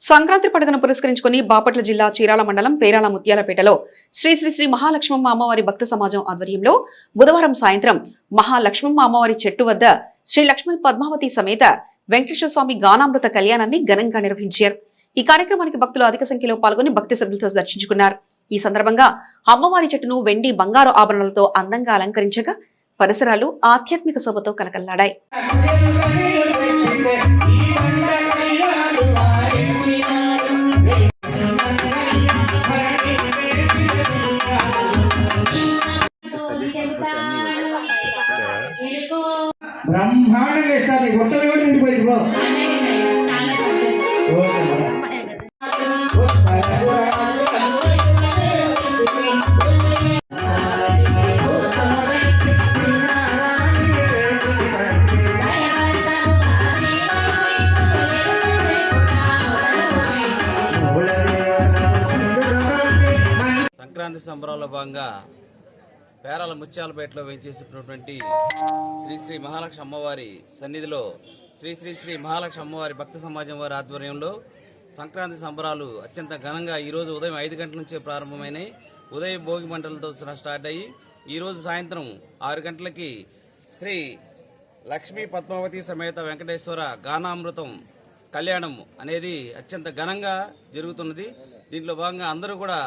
సంక్రాంతి పండుగను పురస్కరించుకుని బాపట్ల జిల్లా చీరాల మండలం పేరాల ముత్యాలపేటలో శ్రీ శ్రీ శ్రీ మహాలక్ష్మమ్మ అమ్మవారి భక్త సమాజం ఆధ్వర్యంలో బుధవారం సాయంత్రం మహాలక్ష్మమ్మ అమ్మవారి చెట్టు వద్ద శ్రీ లక్ష్మీ పద్మావతి సమేత వెంకటేశ్వర స్వామి గానామృత కళ్యాణాన్ని ఘనంగా నిర్వహించారు. ఈ కార్యక్రమానికి భక్తులు అధిక సంఖ్యలో పాల్గొని భక్తి శ్రద్ధలతో దర్శించుకున్నారు. ఈ సందర్భంగా అమ్మవారి చెట్టును వెండి బంగారు ఆభరణాలతో అందంగా అలంకరించగా పరిసరాలు ఆధ్యాత్మిక శోభతో కలకల్లాడాయి. బ్రహ్మాండంగా ఇస్తారు నీకు ఒక్కరు కూడా నిండిపోయింది ఓకే సంక్రాంతి సంబరాల్లో భాగంగా పేరాల ముత్యాలపేటలో వేయించేసినటువంటి శ్రీ శ్రీ మహాలక్ష్మి అమ్మవారి సన్నిధిలో శ్రీ శ్రీ శ్రీ మహాలక్ష్మి అమ్మవారి భక్త సమాజం వారి ఆధ్వర్యంలో సంక్రాంతి సంబరాలు అత్యంత ఘనంగా ఈరోజు ఉదయం ఐదు గంటల నుంచే ప్రారంభమైనాయి. ఉదయం భోగి మంటలతో స్టార్ట్ అయ్యి ఈరోజు సాయంత్రం ఆరు గంటలకి శ్రీ లక్ష్మీ పద్మావతి సమేత వెంకటేశ్వర గానామృతం కళ్యాణం అనేది అత్యంత ఘనంగా జరుగుతున్నది. దీంట్లో భాగంగా అందరూ కూడా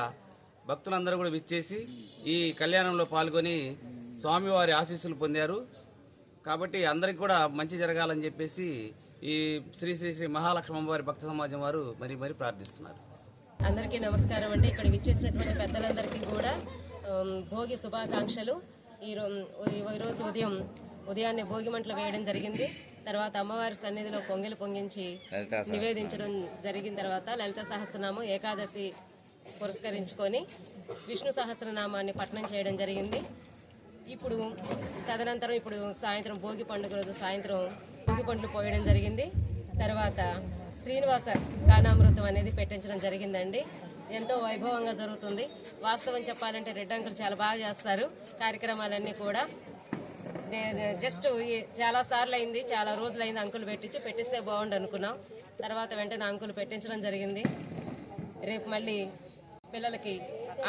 భక్తులందరూ కూడా విచ్చేసి ఈ కళ్యాణంలో పాల్గొని స్వామివారి ఆశీస్సులు పొందారు. కాబట్టి అందరికి కూడా మంచి జరగాలని చెప్పేసి ఈ శ్రీ శ్రీ శ్రీ మహాలక్ష్మి అమ్మవారి భక్త సమాజం వారు మరి మరి ప్రార్థిస్తున్నారు. అందరికీ నమస్కారం అండి. ఇక్కడ విచ్చేసినటువంటి పెద్దలందరికీ కూడా భోగి శుభాకాంక్షలు. ఈ రో- ఈ రోజు ఉదయం ఉదయాన్నే భోగి మంటలు వేయడం జరిగింది. తర్వాత అమ్మవారి సన్నిధిలో పొంగిలు పొంగించి నివేదించడం జరిగిన తర్వాత లలిత సహస్రనామం ఏకాదశి పురస్కరించుకొని విష్ణు సహస్రనామాన్ని పఠనం చేయడం జరిగింది. ఇప్పుడు తదనంతరం ఇప్పుడు సాయంత్రం భోగి పండుగ రోజు సాయంత్రం భోగి పండ్లు పోయడం జరిగింది. తర్వాత శ్రీనివాస గానామృతం అనేది పెట్టించడం జరిగిందండి. ఎంతో వైభవంగా జరుగుతుంది. వాస్తవం చెప్పాలంటే రెడ్ అంకులు చాలా బాగా చేస్తారు. కార్యక్రమాలన్నీ కూడా జస్ట్ ఈ- చాలా సార్లు అయింది చాలా రోజులు అయింది అంకులు పెట్టించి పెట్టిస్తే బాగుండు అనుకున్నాం. తర్వాత వెంటనే అంకులు పెట్టించడం జరిగింది. రేపు మళ్ళీ పిల్లలకి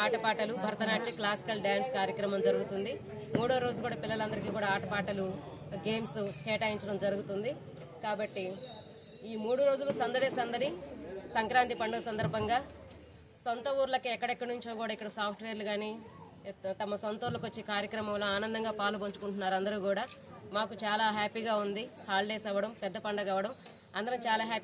ఆటపాటలు భరతనాట్య క్లాసికల్ డ్యాన్స్ కార్యక్రమం జరుగుతుంది. మూడో రోజు కూడా పిల్లలందరికీ కూడా ఆటపాటలు గేమ్స్ కేటాయించడం జరుగుతుంది. కాబట్టి ఈ మూడు రోజులు సందడి సందడి సంక్రాంతి పండుగ సందర్భంగా సొంత ఊర్లకి ఎక్కడెక్కడి నుంచో కూడా ఇక్కడ సాఫ్ట్వేర్లు కానీ తమ సొంత ఊర్లకు వచ్చే కార్యక్రమంలో ఆనందంగా పాల్పంచుకుంటున్నారు అందరూ కూడా. మాకు చాలా హ్యాపీగా ఉంది. హాలిడేస్ అవ్వడం పెద్ద పండగ అవ్వడం. అందరం చాలా హ్యాపీ